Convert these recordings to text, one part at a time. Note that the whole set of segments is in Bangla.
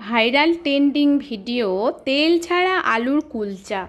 ভাইরাল ট্রেন্ডিং ভিডিও তেল ছাড়া আলুর কুলচা।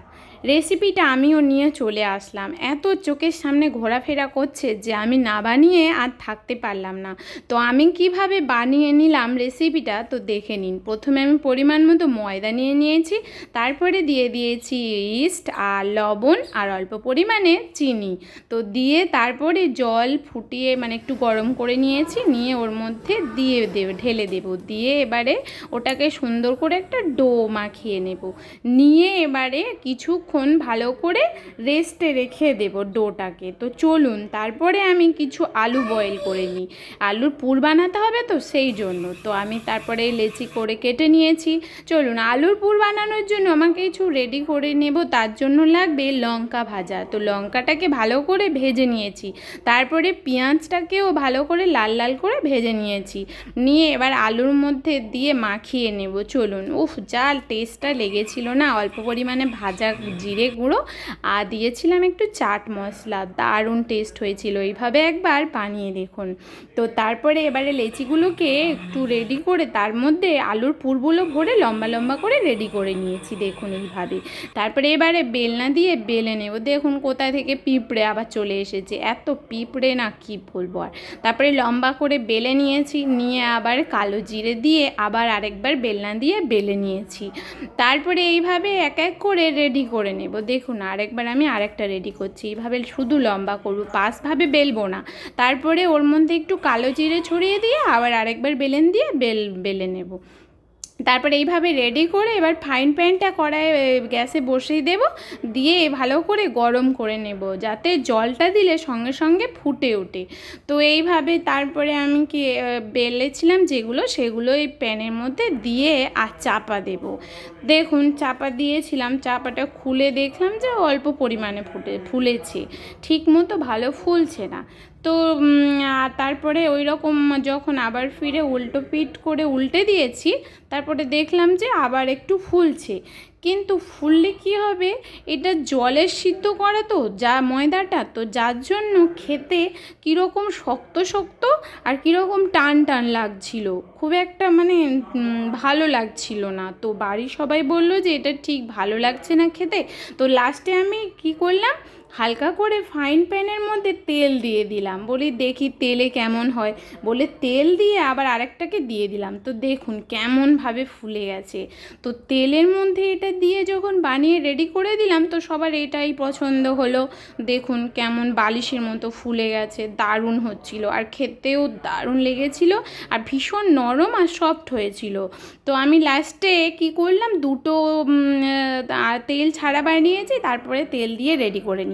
রেসিপিটা আমিও নিয়ে চলে আসলাম। এত চোখের সামনে ঘোরাফেরা করছে যে আমি না বানিয়ে আর থাকতে পারলাম না। তো আমি কীভাবে বানিয়ে নিলাম রেসিপিটা তো দেখে নিন। প্রথমে আমি পরিমাণ মতো ময়দা নিয়ে নিয়েছি, তারপরে দিয়ে দিয়েছি ইস্ট আর লবণ আর অল্প পরিমাণে চিনি। তো দিয়ে তারপরে জল ফুটিয়ে মানে একটু গরম করে নিয়েছি, নিয়ে ওর মধ্যে দিয়ে দেব, ঢেলে দেব। দিয়ে এবারে ওটাকে সুন্দর করে একটা ডো মাখিয়ে নেব। নিয়ে এবারে কিছুক্ষণ ভালো করে রেস্টে রেখে দেব ডোটাকে। তো চলুন, তারপরে আমি কিছু আলু বয়েল করে নিই। আলুর পুর বানাতে হবে তো সেই জন্য। তো আমি তারপরে লেচি করে কেটে নিয়েছি। চলুন, আলুর পুর বানানোর জন্য আমাকে কিছু রেডি করে নেব। তার জন্য লাগবে লঙ্কা ভাজা। তো লঙ্কাটাকে ভালো করে ভেজে নিয়েছি। তারপরে পেঁয়াজটাকেও ভালো করে লাল লাল করে ভেজে নিয়েছি। নিয়ে এবার আলুর মধ্যে দিয়ে মাখিয়ে নেব। চলুন, উফ, যা টেস্টটা লেগেছিল না। অল্প পরিমাণে ভাজা জিরে গুঁড়ো আর দিয়েছিলাম একটু চাট মশলা। দারুণ টেস্ট হয়েছিল। এইভাবে একবার বানিয়ে দেখুন। তো তারপরে এবারে লেচিগুলোকে একটু রেডি করে তার মধ্যে আলুর পুরগুলো ভরে লম্বা লম্বা করে রেডি করে নিয়েছি। দেখুন এইভাবে। তারপরে এবারে বেলনা দিয়ে বেলে নেব। দেখুন কোথা থেকে পিঁপড়ে আবার চলে এসেছে। এত পিঁপড়ে না কি বলব আর। তারপরে লম্বা করে বেলে নিয়েছি। নিয়ে আবার কালো জিরে দিয়ে আবার আরেকবার বেলনা দিয়ে বেলে নিয়েছি। তারপরে এইভাবে এক এক করে রেডি করে নেব। দেখুন, আরেকবার আমি আরেকটা রেডি করছি। এইভাবে শুধু লম্বা করব, পাশভাবে বেলবো না। তারপরে ওর মধ্যে একটু কালো জিরে ছড়িয়ে দিয়ে আবার আরেকবার বেলেন দিয়ে বেল, বেলে নেব। তারপরে এইভাবে রেডি করে এবার ফাইন প্যানটা কড়ায় গ্যাসে বসিয়ে দেব। দিয়ে ভালো করে গরম করে নেব, যাতে জলটা দিলে সঙ্গে সঙ্গে ফুটে ওঠে। তো এইভাবে তারপরে আমি কি বেলেছিলাম যেগুলো, সেগুলো এই প্যানের মধ্যে দিয়ে আর চাপা দেব। দেখুন, চাপা দিয়েছিলাম, চাপাটা খুলে দেখলাম যে অল্প পরিমাণে ফুটে, ফুলেছে। ঠিক মতো ভালো ফুলছে না। তো তারপরে ওই রকম যখন আবার ফিরে উল্টো পিট করে উল্টে দিয়েছি, তারপরে দেখলাম যে আবার একটু ফুলছে। কিন্তু ফুললে কী হবে? এটা জলের সিদ্ধ করা তো, যা ময়দাটা। তো যার জন্য খেতে কীরকম শক্ত শক্ত আর কীরকম টান টান লাগছিল। খুব একটা মানে ভালো লাগছিল না। তো বাড়ির সবাই বলল যে, এটা ঠিক ভালো লাগছে না খেতে। তো লাস্টে আমি কি করলাম? হালকা করে ফাইন প্যানের মধ্যে তেল দিয়ে দিলাম। বলি, দেখি তেলে কেমন হয়? বলে তেল দিয়ে আবার আরেকটাকে দিয়ে দিলাম। তো দেখুন কেমনভাবে ফুলে গেছে। তো তেলের মধ্যে এটা দিয়ে যখন বানিয়ে রেডি করে দিলাম, তো সবার এটাই পছন্দ হলো। দেখুন কেমন বালিশের মতো ফুলে গেছে, দারুণ হচ্ছিল। আর খেতেও দারুণ লেগেছিল আর ভীষণ নরম আর সফট হয়েছিল। তো আমি লাস্টে কি করলাম, দুটো তেল ছাড়া বানিয়েছি, তারপরে তেল দিয়ে রেডি করে নিই